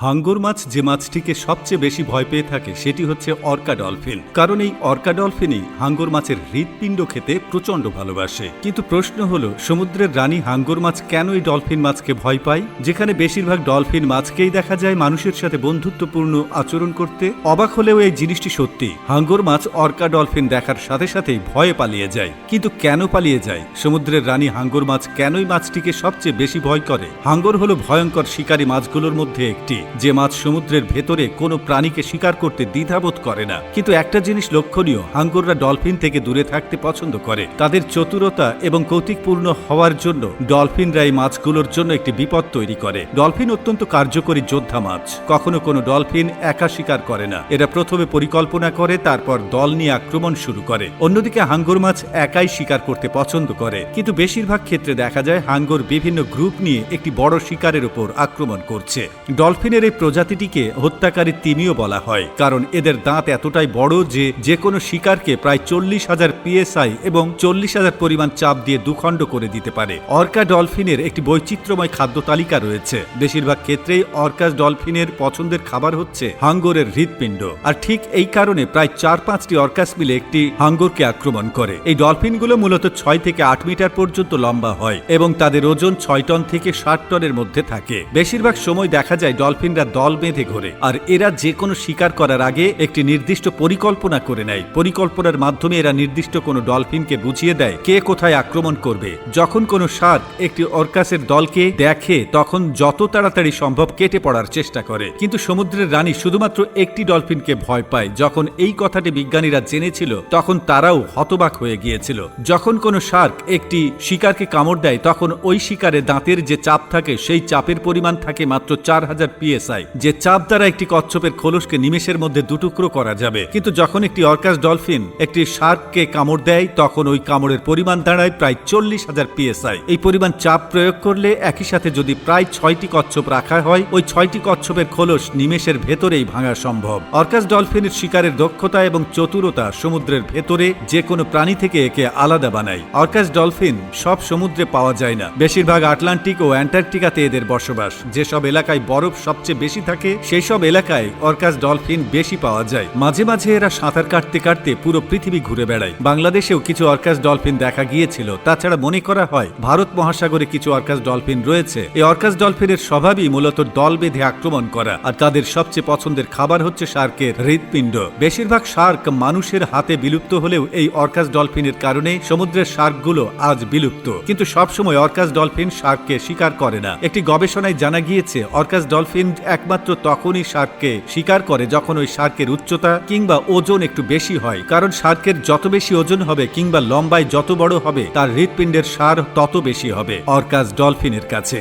হাঙ্গর মাছ যে মাছটিকে সবচেয়ে বেশি ভয় পেয়ে থাকে সেটি হচ্ছে অর্কা ডলফিন। কারণ এই অর্কা ডলফিনই হাঙ্গর মাছের হৃৎপিণ্ড খেতে প্রচণ্ড ভালোবাসে। কিন্তু প্রশ্ন হলো, সমুদ্রের রানী হাঙ্গর মাছ কেন এই ডলফিন মাছকে ভয় পায়? যেখানে বেশিরভাগ ডলফিন মাছকেই দেখা যায় মানুষের সাথে বন্ধুত্বপূর্ণ আচরণ করতে। অবাক হলেও এই জিনিসটি সত্যি, হাঙ্গর মাছ অর্কা ডলফিন দেখার সাথে সাথেই ভয়ে পালিয়ে যায়। কিন্তু কেন পালিয়ে যায়? সমুদ্রের রানী হাঙ্গর মাছ কেনই মাছটিকে সবচেয়ে বেশি ভয় করে? হাঙ্গর হলো ভয়ঙ্কর শিকারী মাছগুলোর মধ্যে একটি। যে মাছ সমুদ্রের ভেতরে কোনো প্রাণীকে শিকার করতে দ্বিধাবোধ করে না। কিন্তু একটা জিনিস লক্ষণীয়, হাঙ্গররা ডলফিন থেকে দূরে থাকতে পছন্দ করে। তাদের চতুরতা এবং কৌতিকপূর্ণ হওয়ার জন্য ডলফিনরা এই মাছগুলোর জন্য একটি বিপদ তৈরি করে। ডলফিন অত্যন্ত কার্যকরী যোদ্ধা মাছ। কখনো কোনো ডলফিন একা শিকার করে না। এরা প্রথমে পরিকল্পনা করে, তারপর দল নিয়ে আক্রমণ শুরু করে। অন্যদিকে হাঙ্গর মাছ একাই শিকার করতে পছন্দ করে। কিন্তু বেশিরভাগ ক্ষেত্রে দেখা যায়, হাঙ্গর বিভিন্ন গ্রুপ নিয়ে একটি বড় শিকারের উপর আক্রমণ করছে। ডলফিনের এই প্রজাতিটিকে হত্যাকারী তিমিও বলা হয়, কারণ এদের দাঁত এতটাই বড় যে যে কোনো শিকারকে প্রায় চল্লিশ হাজার পিএসআই এবং চল্লিশ হাজার পরিমাণ চাপ দিয়ে দুখণ্ড করে দিতে পারে। অর্কা ডলফিনের একটি বৈচিত্র্যময় খাদ্য তালিকা রয়েছে। বেশিরভাগ ক্ষেত্রেই অর্কাস ডলফিনের পছন্দের খাবার হচ্ছে হাঙ্গরের হৃৎপিণ্ড। আর ঠিক এই কারণে প্রায় চার পাঁচটি অর্কাস মিলে একটি হাঙ্গরকে আক্রমণ করে। এই ডলফিনগুলো মূলত ছয় থেকে আট মিটার পর্যন্ত লম্বা হয় এবং তাদের ওজন ছয় টন থেকে ষাট টনের মধ্যে থাকে। বেশিরভাগ সময় দেখা যায় ডলফিনরা দল বেঁধে ঘোরে। আর এরা যে কোনো শিকার করার আগে একটি নির্দিষ্ট পরিকল্পনা করে নেয়। পরিকল্পনার মাধ্যমে এরা নির্দিষ্ট কোনো ডলফিনকে বুঝিয়ে দেয়, কে কোথায় আক্রমণ করবে। যখন কোনো শার্ক একটি অর্কাসের দলকে দেখে, তখন যত তাড়াতাড়ি সম্ভব কেটে পড়ার চেষ্টা করে। কিন্তু সমুদ্রের রানী শুধুমাত্র একটি ডলফিনকে ভয় পায়। যখন এই কথাটি বিজ্ঞানীরা জেনেছিল, তখন তারাও হতবাক হয়ে গিয়েছিল। যখন কোনো শার্ক একটি শিকারকে কামড় দেয়, তখন ওই শিকারে দাঁতের যে চাপ থাকে, সেই চাপের পরিমাণ থাকে মাত্র চার হাজার পিএসআই যে চাপ দ্বারা একটি কচ্ছপের খোলসকে নিমেষের মধ্যে দুটুকরো করা যাবে। কিন্তু যখন একটি অর্কাস ডলফিন একটি শার্ককে কামড় দেয়, তখন ওই কামড়ের পরিমাণ দাঁড়ায় প্রায় চল্লিশ হাজার পিএসআই। এই পরিমাণ চাপ প্রয়োগ করলে একই সাথে যদি প্রায় ছয়টি কচ্ছপ রাখা হয়, ওই ছয়টি কচ্ছপের খোলস নিমেষের ভেতরেই ভাঙা সম্ভব। অর্কাস ডলফিনের শিকারের দক্ষতা এবং চতুরতা সমুদ্রের ভেতরে যে কোনো প্রাণী থেকে একে আলাদা বানায়। অর্কাস ডলফিন সব সমুদ্রে পাওয়া যায় না। বেশিরভাগ আটলান্টিক ও অ্যান্টার্কটিকাতে এদের বসবাস। যেসব এলাকায় বরফ সবচেয়ে বেশি থাকে সেই সব এলাকায় অর্কাস ডলফিন বেশি পাওয়া যায়। মাঝে মাঝে এরা সাঁতার কাটতে কাটতে পুরো পৃথিবী ঘুরে বেড়ায়। বাংলাদেশেও কিছু অর্কাস ডলফিন দেখা গিয়েছিল। তাছাড়া মনে করা হয়, ভারত মহাসাগরে কিছু অর্কাস ডলফিন রয়েছে। এই অর্কাস ডলফিনের স্বভাবই মূলত দল বেঁধে আক্রমণ করা। আর তাদের সবচেয়ে পছন্দের খাবার হচ্ছে শার্কের হৃৎপিণ্ড। বেশিরভাগ শার্ক মানুষের হাতে বিলুপ্ত হলেও এই অর্কাস ডলফিনের কারণে সমুদ্রের শার্কগুলো আজ বিলুপ্ত। কিন্তু সবসময় অর্কাস ডলফিন শার্ককে শিকার করে না। একটি গবেষণায় জানা গিয়েছে, অর্কাস ডলফিন একমাত্র তখনই শার্ককে স্বীকার করে যখন ওই শার্কের উচ্চতা কিংবা ওজন একটু বেশি হয়। কারণ শার্কের যত বেশি ওজন হবে কিংবা লম্বায় যত বড় হবে, তার হৃৎপিণ্ডের সার তত বেশি হবে। অর্কাস ডলফিনের কাছে।